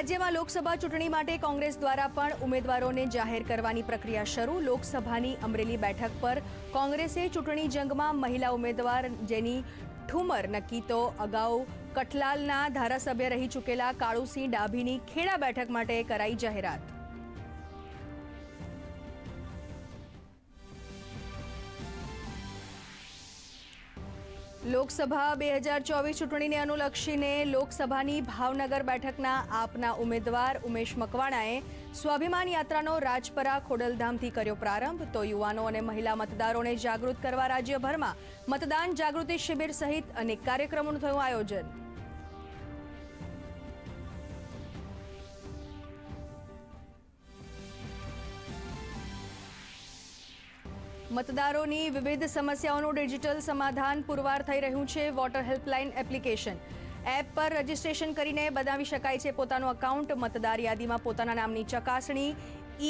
રાજ્યમાં લોકસભા ચૂંટણી માટે કોંગ્રેસ દ્વારા પણ ઉમેદવારોને જાહેર કરવાની પ્રક્રિયા શરૂ. લોકસભાની અમરેલી બેઠક પર કોંગ્રેસે ચૂંટણી જંગમાં મહિલા ઉમેદવાર જેની ઠુમર નક્કી તો અગાઉ કઠલાલના ધારાસભ્ય રહી ચૂકેલા કાળુસિંહ ડાભીની ખેડા બેઠક માટે કરાઈ જાહેરાત. લોકસભા બે હજાર ચોવીસ ચૂંટણીને અનુલક્ષીને લોકસભાની ભાવનગર બેઠકના આપના ઉમેદવાર ઉમેશ મકવાણાએ સ્વાભિમાન યાત્રાનો રાજપરા ખોડલધામથી કર્યો પ્રારંભ. તો યુવાનો અને મહિલા મતદારોને જાગૃત કરવા રાજ્યભરમાં મતદાન જાગૃતિ શિબિર સહિત અનેક કાર્યક્રમોનું થયું આયોજન. મતદારોની વિવિધ સમસ્યાઓનું ડિજિટલ સમાધાન પુરવાર થઈ રહ્યું છે વોટર હેલ્પલાઇન એપ્લિકેશન. એપ પર રજીસ્ટ્રેશન કરીને બનાવી શકાય છે પોતાનું અકાઉન્ટ મતદાર યાદીમાં પોતાના નામની ચકાસણી,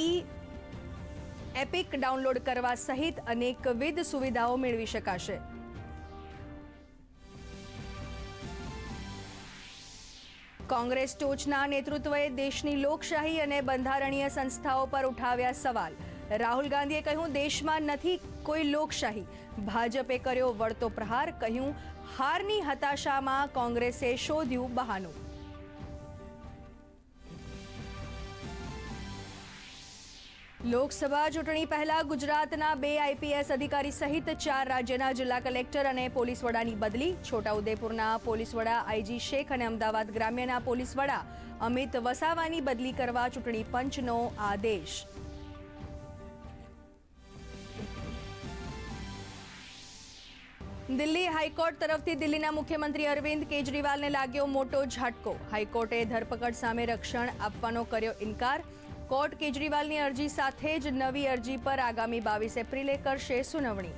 ઈ એપિક ડાઉનલોડ કરવા સહિત અનેકવિધ સુવિધાઓ મેળવી શકાશે. કોંગ્રેસ ટોચના નેતૃત્વએ દેશની લોકશાહી અને બંધારણીય સંસ્થાઓ પર ઉઠાવ્યા સવાલ. રાહુલ ગાંધીએ કહ્યું, દેશમાં નથી કોઈ લોકશાહી. ભાજપે કર્યો વળતો પ્રહાર, કહ્યું, હારની હતાશામાં કોંગ્રેસે શોધ્યું બહાનું. લોકસભા ચૂંટણી પહેલા ગુજરાતના બે આઈપીએસ અધિકારી સહિત ચાર રાજ્યના જિલ્લા કલેક્ટર અને પોલીસ વડાની બદલી. છોટાઉદેપુરના પોલીસ વડા આઈજી શેખ અને અમદાવાદ ગ્રામ્યના પોલીસ વડા અમિત વસાવાની બદલી કરવા ચૂંટણી પંચનો આદેશ. દિલ્હી હાઈકોર્ટ તરફથી દિલ્હીના મુખ્યમંત્રી અરવિંદ કેજરીવાલને લાગ્યો મોટો ઝટકો. હાઈકોર્ટે ધરપકડ સામે રક્ષણ આપવાનો કર્યો ઇનકાર. કોર્ટ કેજરીવાલની અરજી સાથે જ નવી અરજી પર આગામી બાવીસ એપ્રિલે કરશે સુનાવણી.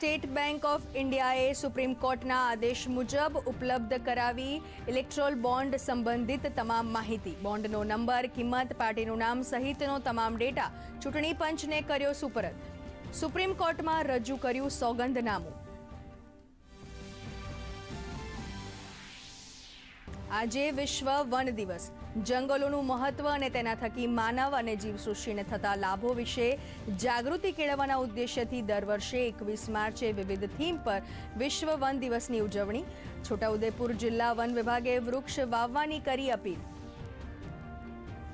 સ્ટેટ બેંક ઓફ ઇન્ડિયાએ સુપ્રીમ કોર્ટના આદેશ મુજબ ઉપલબ્ધ કરાવી ઇલેક્ટ્રોલ બોન્ડ સંબંધિત તમામ માહિતી. બોન્ડનો નંબર, કિંમત, પાર્ટીનું નામ સહિતનો તમામ ડેટા ચૂંટણી પંચને કર્યો સુપરત. સુપ્રીમ કોર્ટમાં રજૂ કર્યું સોગંદનામું. આજે વિશ્વ વન દિવસ. જંગલોનું મહત્વ અને તેના થકી માનવ અને જીવસૃષ્ટિને થતા લાભો વિશે જાગૃતિ કેળવવાના ઉદ્દેશ્યથી દર વર્ષે એકવીસ માર્ચે વિવિધ થીમ પર વિશ્વ વન દિવસની ઉજવણી. છોટાઉદેપુર જિલ્લા વન વિભાગે વૃક્ષ વાવવાની કરી અપીલ.